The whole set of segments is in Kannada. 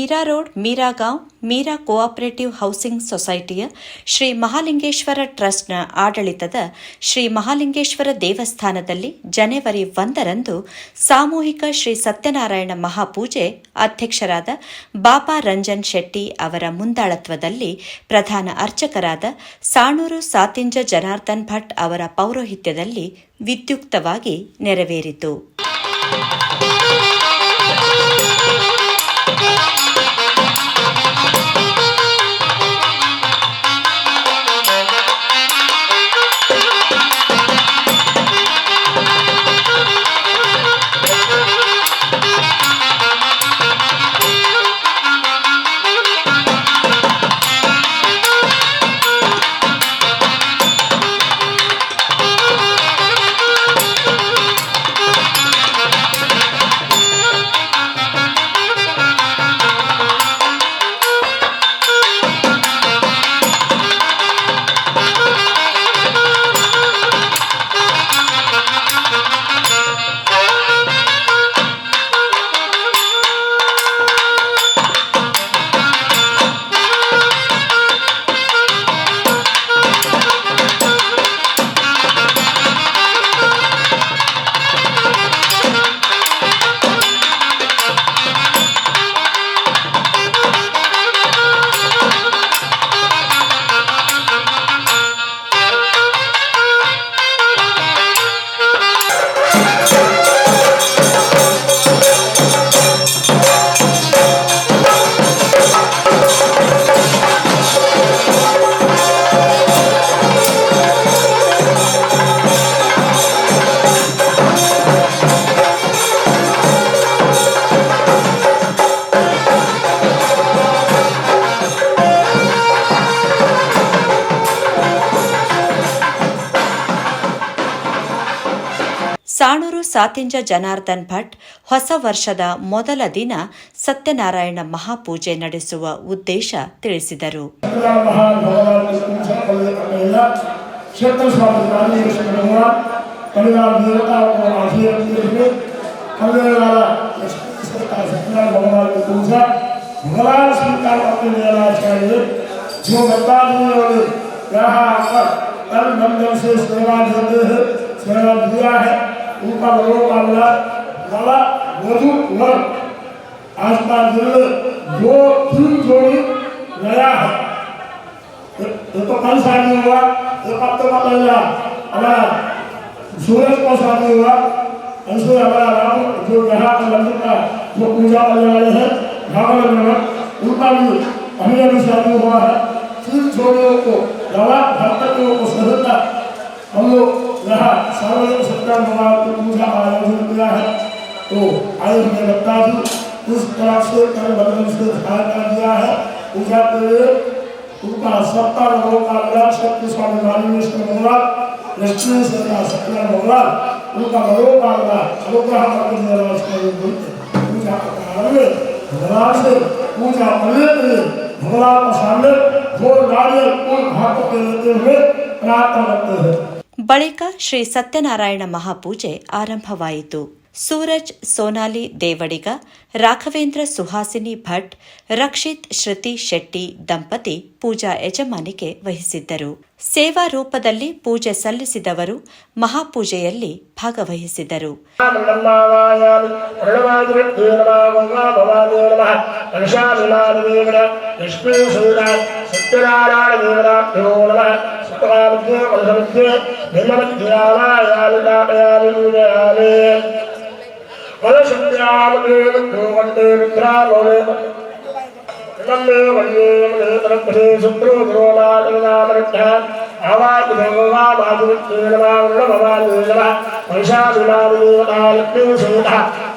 Mira road Miragaon Mira cooperative housing ಸೊಸೈಟಿಯ Shri Mahalingeshwara ಟ್ರಸ್ಟ್ನ ಆಡಳಿತದ ಶ್ರೀ ಮಹಾಲಿಂಗೇಶ್ವರ ದೇವಸ್ಥಾನದಲ್ಲಿ ಜನವರಿ ಒಂದರಂದು ಸಾಮೂಹಿಕ ಶ್ರೀ ಸತ್ಯನಾರಾಯಣ ಮಹಾಪೂಜೆ ಅಧ್ಯಕ್ಷರಾದ ಬಾಬಾ ರಂಜನ್ ಶೆಟ್ಟಿ ಅವರ ಮುಂದಾಳತ್ವದಲ್ಲಿ ಪ್ರಧಾನ ಅರ್ಚಕರಾದ ಸಾಣೂರು ಸಾತಿಂಜ ಜನಾರ್ದನ್ ಭಟ್ ಅವರ ಪೌರೋಹಿತ್ಯದಲ್ಲಿ ವಿದ್ಯುಕ್ತವಾಗಿ ನೆರವೇರಿತು. ಸಾತಿಂಜ ಜನಾರ್ದನ್ ಭಟ್ ಹೊಸ ವರ್ಷದ ಮೊದಲ ದಿನ ಸತ್ಯನಾರಾಯಣ ಮಹಾಪೂಜೆ ನಡೆಸುವ ಉದ್ದೇಶ ತಿಳಿಸಿದರು. ಸೇವಾ है उनका मनोकामना वाला वधु वर आसपास ज़िले दो तीन जोड़ी नया है। ये तो कल शादी हुआ तो एक हफ़्ते का पहला हमारा सूरज का शादी हुआ ऐसे हमारा राम जो यहाँ का मंदिर का जो पूजा करने वाले हैं भागवत नगर उनका भी अभी अभी शादी हुआ है। तीन जोड़ियों को दवा भक्तों को सहिता हम लोग यहाँ सार्वजनिक सत्यान भगवान की पूजा आयोजन किया है। तो आए हमें लगता थी इस से कर से सहायता दिया है। पूजा के लिए उनका सत्ता लोगों का विराट शक्ति स्वामी मालिनेश्वर भगवान लक्ष्मी से का सत्या भगवान उनका मनोकामना अनुग्रह करके निराश कर पूजा कारण भगवान से पूजा करने के लिए भगवान के सामने दो नारियल फूल हाथों पे लेते हुए प्रार्थना करते हैं। ಬಳಿಕ ಶ್ರೀ ಸತ್ಯನಾರಾಯಣ ಮಹಾಪೂಜೆ ಆರಂಭವಾಯಿತು. ಸೂರಜ್ ಸೋನಾಲಿ ದೇವಡಿಗ, ರಾಘವೇಂದ್ರ ಸುಹಾಸಿನಿ ಭಟ್, ರಕ್ಷಿತ್ ಶ್ರುತಿ ಶೆಟ್ಟಿ ದಂಪತಿ ಪೂಜಾ ಯಜಮಾನಿಕೆ ವಹಿಸಿದ್ದರು. ಸೇವಾ ರೂಪದಲ್ಲಿ ಪೂಜೆ ಸಲ್ಲಿಸಿದವರು ಮಹಾಪೂಜೆಯಲ್ಲಿ ಭಾಗವಹಿಸಿದರು ప్రార్థన ప్రశంస విమల ధ్యానాయాలి వల సంధ్యాలు కోవండి నిద్రాలోనే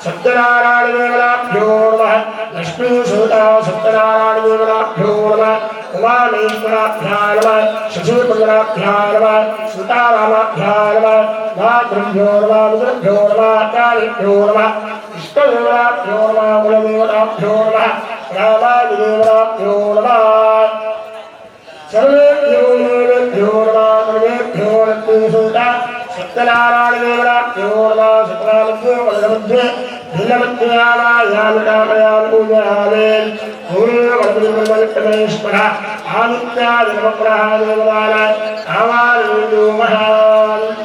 సత్యనారాయణ లక్ష్మీ సూత సత్యనారాయణ नमः सीतारामाभ्या नमः मातृभ्यो नमः पितृभ्यो नमः आचार्यभ्यो नमः इष्टदेवताभ्यो नमः कुलदेवताभ्यो नमः रामादिदेवताभ्यो नमः सर्वेभ्यो देवेभ्यो नमः सर्वेभ्यो लक्ष्मीसूता सत्यनारायणदेवताभ्यो नमः सत्यनारायणदेव ൂർവൃത്തിയാലൂജാലേശ്വര ആദിത്യാദിനമപ്രഹാദേവാനായ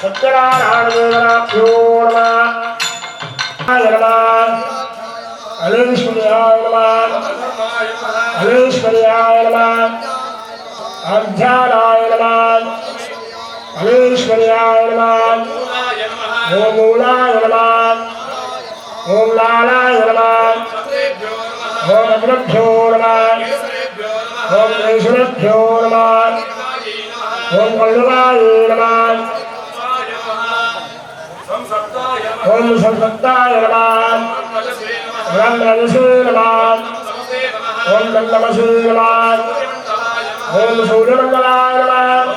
சங்கராநாடகேதனாபியோ நம. அலுஸ்வரியாய நம. அலுஸ்வரியாய நம. அர்த்தானாய நம. அலுஸ்வரியாய நம. ஓம் மூலாய நம. ஓம் லாலாய நம. ஓம் அக்ரப்யோ நம. ஓம் ஈஸ்வரப்யோ நம. ஓம் வல்லுவாய நம. ఓం సద్వత్తాయ నమః ఓం రజసే నమః ఓం దండమసే నమః ఓం సూర్యమంగళాయ నమః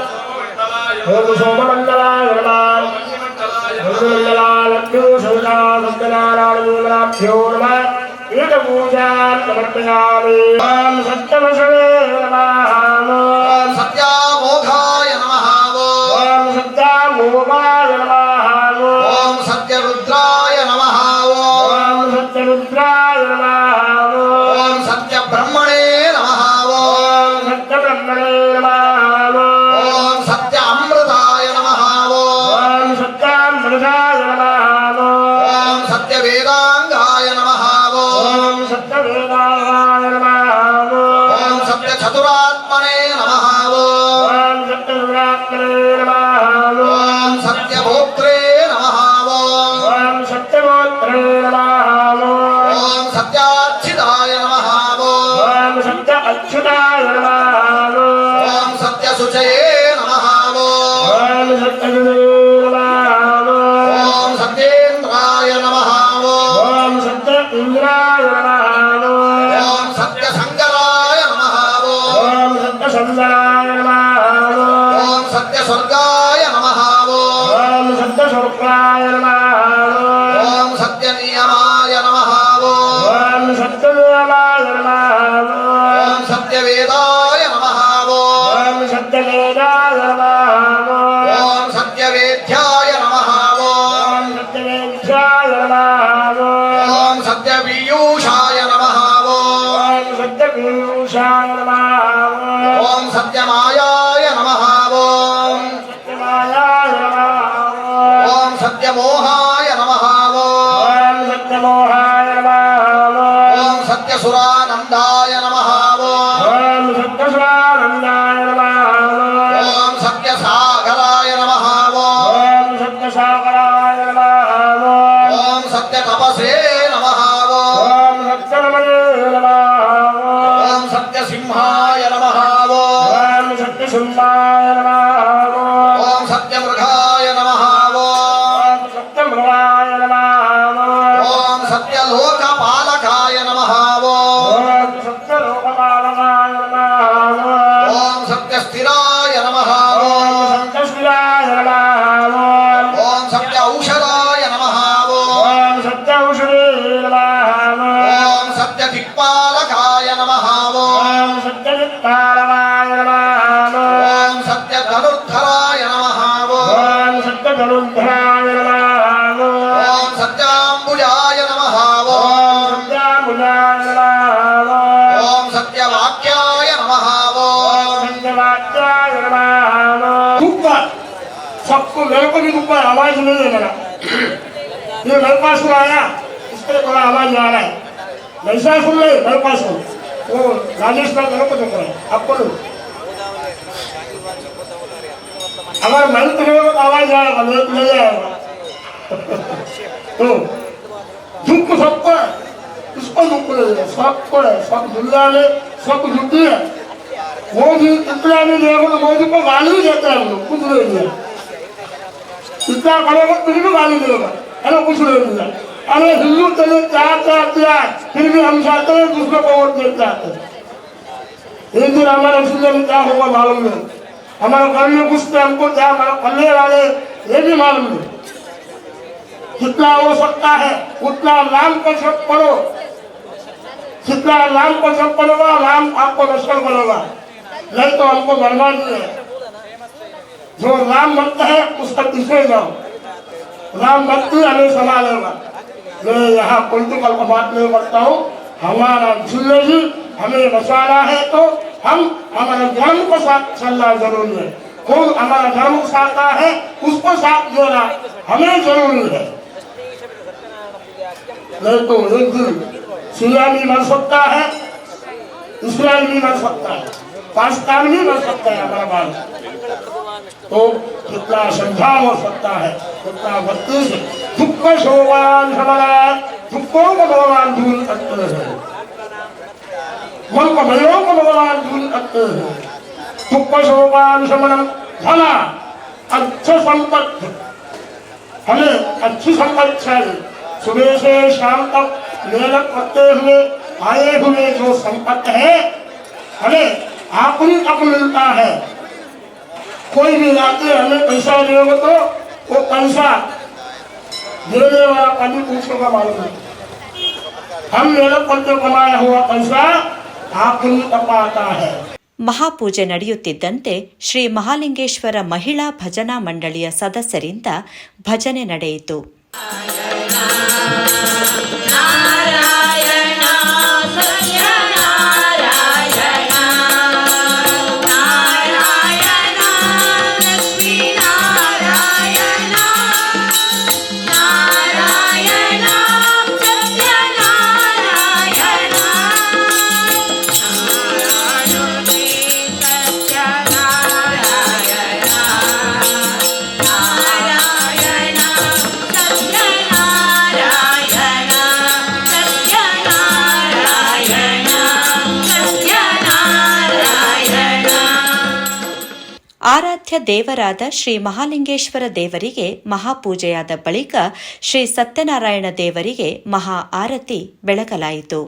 ఓం సోమమంగళాయ నమః మంగళాలక్ష్మీ సౌజా మంగళారాణ్యో పూజా సమర్పయామి ఓం సత్తమసే Om Satya Brahman అచ్యుతాయ నమః ఓం సత్యసుచయే నమః ఓం సత్యసుచయే सत्य है नमः ॐ सत्यसत्तारवाय नमः ॐ सत्यधनुर्धराय नमः ॐ सत्यधनुर्धराय नमः ॐ सत्यवाक्याय नमः सत्यवाक्याय नमः ऊपर सबको मेरे भी ऊपर आवाज़ नहीं दे रहा ये मेरे पास आया इसके थोड़ा आवाज़ आ रहा है। वैसा सुन ले मेरे पास सुन। दुनिया में सब दुखी है मोदी इतना नहीं देगा तो मोदी को गाली देते हैं हम लोग कुछ नहीं दिया इतना करोगे फिर भी गाली देगा अरे कुछ नहीं दिया अरे हिंदू चले क्या चार किया फिर भी हम चाहते हैं दूसरे को वोट देते जाते। हैं एक दिन हमारे इसलिए में क्या होगा मालूम नहीं। हमारे घर में कुछ थे हमको क्या हमारे पल्ले वाले, ये भी मालूम नहीं। जितना हो सकता है, उतना नाम को सब पढ़ो जितना नाम को सब पढ़ोगा राम आपको रक्षण करेगा। नहीं तो हमको बर्बादी है। जो राम भक्त है, उसका पीछे जाओ। राम भक्ति हमें संभालेगा मैं यहाँ पॉलिटिकल का बात नहीं करता हूँ। हमारा ज़िंदगी हमें बचाना है तो हम हमारे धर्म को साथ चलना ज़रूरी है। कौन हमारा धर्म साथा है, उसको साथ देना हमें ज़रूरी है। नहीं तो एक दिन सिया भी मर सकता है इसराइल भी मर सकता है, पाकिस्तान भी मर सकता है, हमारा भारत। तो कितना श्रद्धा हो सकता है कितना भक्ति दुख शोभान हमारा, दुखों को भगवान दूर करते हैं। मन भयों भगवान हैं। दुख धना अच्छे संपत्ति। हमें अच्छी संपत्ति चाहिए सुबह से शाम तक मेहनत करते हुए, आए हुए जो संपत्ति है, हमें आखिरी तक मिलता है। कोई भी लाके हमें पैसा देगा तो वो पैसा देने वाला कभी पूछेगा मालूम नहीं हम मेहनत करके कमाया हुआ पैसा आखिरी तक आता है ಮಹಾಪೂಜೆ ನಡೆಯುತ್ತಿದ್ದಂತೆ ಶ್ರೀ ಮಹಾಲಿಂಗೇಶ್ವರ ಮಹಿಳಾ ಭಜನಾ ಮಂಡಳಿಯ ಸದಸ್ಯರಿಂದ ಭಜನೆ ನಡೆಯಿತು ಆರಾಧ್ಯ ದೇವರಾದ ಶ್ರೀ ಮಹಾಲಿಂಗೇಶ್ವರ ದೇವರಿಗೆ ಮಹಾಪೂಜೆಯಾದ ಬಳಿಕ ಶ್ರೀ ಸತ್ಯನಾರಾಯಣ ದೇವರಿಗೆ ಮಹಾ ಆರತಿ ಬೆಳಗಲಾಯಿತು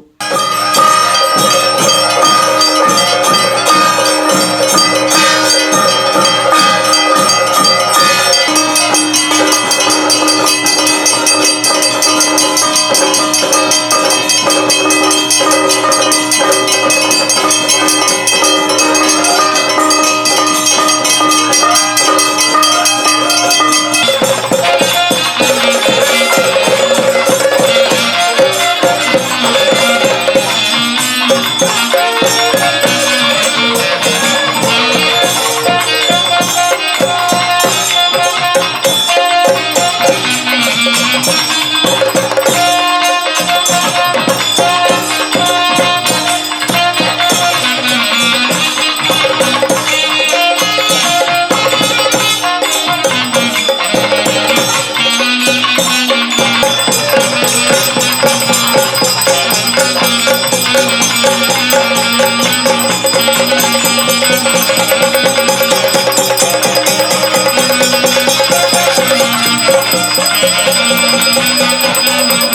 Thank you.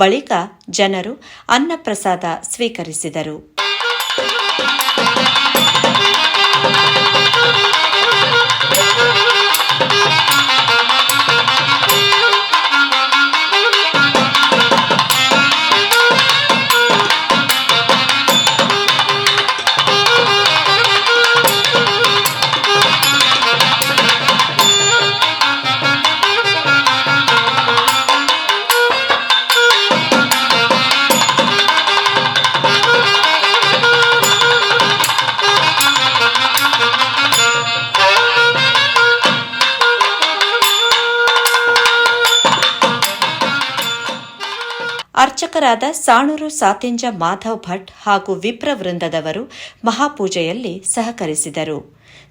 ಬಳಿಕ ಜನರು ಅನ್ನಪ್ರಸಾದ ಸ್ವೀಕರಿಸಿದರು. ಅರ್ಚಕರಾದ ಸಾಣೂರು ಸಾತಿಂಜ ಮಾಧವ್ ಭಟ್ ಹಾಗೂ ವಿಪ್ರ ವೃಂದದವರು ಮಹಾಪೂಜೆಯಲ್ಲಿ ಸಹಕರಿಸಿದರು.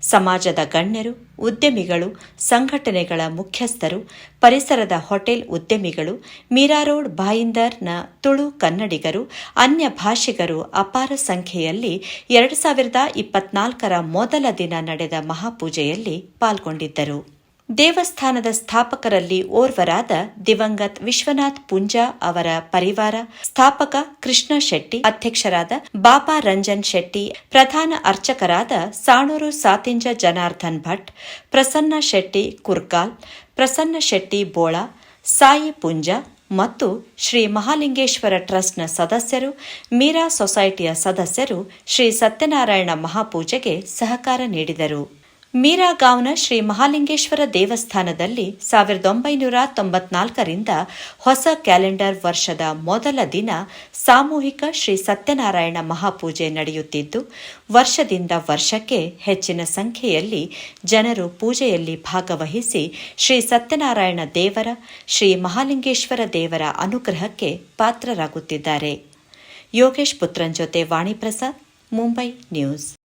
ಸಮಾಜದ ಗಣ್ಯರು, ಉದ್ಯಮಿಗಳು, ಸಂಘಟನೆಗಳ ಮುಖ್ಯಸ್ಥರು, ಪರಿಸರದ ಹೋಟೆಲ್ ಉದ್ಯಮಿಗಳು, ಮೀರಾ ರೋಡ್ ಭಾಯಿಂದರ್ನ ತುಳು ಕನ್ನಡಿಗರು, ಅನ್ಯ ಭಾಷಿಗರು ಅಪಾರ ಸಂಖ್ಯೆಯಲ್ಲಿ ಎರಡು ಸಾವಿರದ ಇಪ್ಪತ್ನಾಲ್ಕರ ಮೊದಲ ದಿನ ನಡೆದ ಮಹಾಪೂಜೆಯಲ್ಲಿ ಪಾಲ್ಗೊಂಡಿದ್ದರು. ದೇವಸ್ಥಾನದ ಸ್ಥಾಪಕರಲ್ಲಿ ಓರ್ವರಾದ ದಿವಂಗತ್ ವಿಶ್ವನಾಥ್ ಪುಂಜಾ ಅವರ ಪರಿವಾರ, ಸ್ಥಾಪಕ ಕೃಷ್ಣ ಶೆಟ್ಟಿ, ಅಧ್ಯಕ್ಷರಾದ ಬಾಬಾ ರಂಜನ್ ಶೆಟ್ಟಿ, ಪ್ರಧಾನ ಅರ್ಚಕರಾದ ಸಾಣೂರು ಸಾತಿಂಜ ಜನಾರ್ದನ್ ಭಟ್, ಪ್ರಸನ್ನ ಶೆಟ್ಟಿ ಕುರ್ಕಾಲ್, ಪ್ರಸನ್ನ ಶೆಟ್ಟಿ ಬೋಳ, ಸಾಯಿ ಪುಂಜ ಮತ್ತು ಶ್ರೀ ಮಹಾಲಿಂಗೇಶ್ವರ ಟ್ರಸ್ಟ್ನ ಸದಸ್ಯರು, ಮೀರಾ ಸೊಸೈಟಿಯ ಸದಸ್ಯರು ಶ್ರೀ ಸತ್ಯನಾರಾಯಣ ಮಹಾಪೂಜೆಗೆ ಸಹಕಾರ ನೀಡಿದರು. ಮೀರಾಗಾಂವ್ನ ಶ್ರೀ ಮಹಾಲಿಂಗೇಶ್ವರ ದೇವಸ್ಥಾನದಲ್ಲಿ ಸಾವಿರದ ಒಂಬೈನೂರ ತೊಂಬತ್ನಾಲ್ಕರಿಂದ ಹೊಸ ಕ್ಯಾಲೆಂಡರ್ ವರ್ಷದ ಮೊದಲ ದಿನ ಸಾಮೂಹಿಕ ಶ್ರೀ ಸತ್ಯನಾರಾಯಣ ಮಹಾಪೂಜೆ ನಡೆಯುತ್ತಿದ್ದು, ವರ್ಷದಿಂದ ವರ್ಷಕ್ಕೆ ಹೆಚ್ಚಿನ ಸಂಖ್ಯೆಯಲ್ಲಿ ಜನರು ಪೂಜೆಯಲ್ಲಿ ಭಾಗವಹಿಸಿ ಶ್ರೀ ಸತ್ಯನಾರಾಯಣ ದೇವರ, ಶ್ರೀ ಮಹಾಲಿಂಗೇಶ್ವರ ದೇವರ ಅನುಗ್ರಹಕ್ಕೆ ಪಾತ್ರರಾಗುತ್ತಿದ್ದಾರೆ. ಯೋಗೇಶ್ ಪುತ್ರನ್ ಜೊತೆ ವಾಣಿಪ್ರಸಾದ್, ಮುಂಬೈ ನ್ಯೂಸ್.